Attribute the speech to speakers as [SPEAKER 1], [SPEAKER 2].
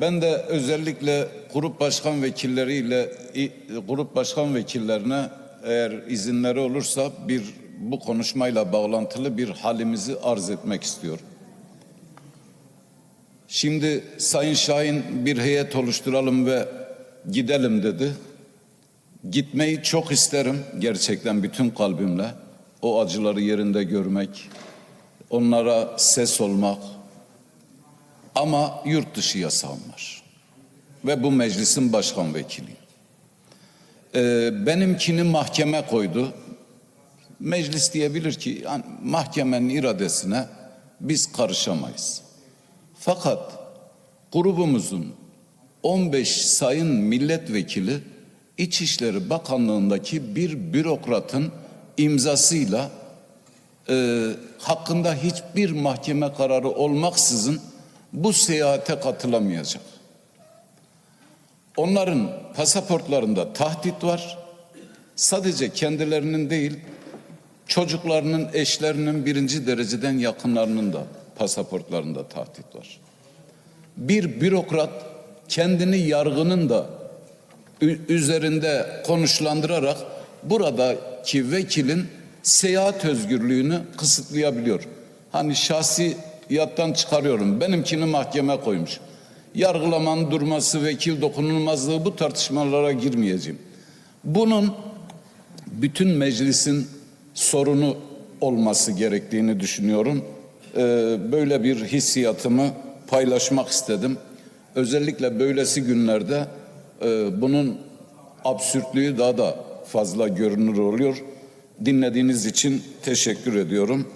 [SPEAKER 1] Ben de özellikle grup başkan vekilleriyle grup başkan vekillerine eğer izinleri olursa bir bu konuşmayla bağlantılı bir halimizi arz etmek istiyorum. Şimdi Sayın Şahin bir heyet oluşturalım ve gidelim dedi. Gitmeyi çok isterim gerçekten bütün kalbimle. O acıları yerinde görmek, onlara ses olmak. Ama yurt dışı yasağım var. Ve bu meclisin başkan vekiliyim. Ee, benimkini mahkeme koydu. Meclis diyebilir ki yani mahkemenin iradesine biz karışamayız. Fakat grubumuzun 15 sayın milletvekili İçişleri Bakanlığındaki bir bürokratın imzasıyla e, hakkında hiçbir mahkeme kararı olmaksızın bu seyahate katılamayacak. Onların pasaportlarında tahdit var. Sadece kendilerinin değil, çocuklarının, eşlerinin birinci dereceden yakınlarının da pasaportlarında tahdit var. Bir bürokrat kendini yargının da üzerinde konuşlandırarak buradaki vekilin seyahat özgürlüğünü kısıtlayabiliyor. Hani şahsiyattan çıkarıyorum. Benimkini mahkeme koymuş. Yargılamanın durması, vekil dokunulmazlığı bu tartışmalara girmeyeceğim. Bunun bütün meclisin sorunu olması gerektiğini düşünüyorum. Ee, böyle bir hissiyatımı paylaşmak istedim. Özellikle böylesi günlerde e, bunun absürtlüğü daha da fazla görünür oluyor. Dinlediğiniz için teşekkür ediyorum.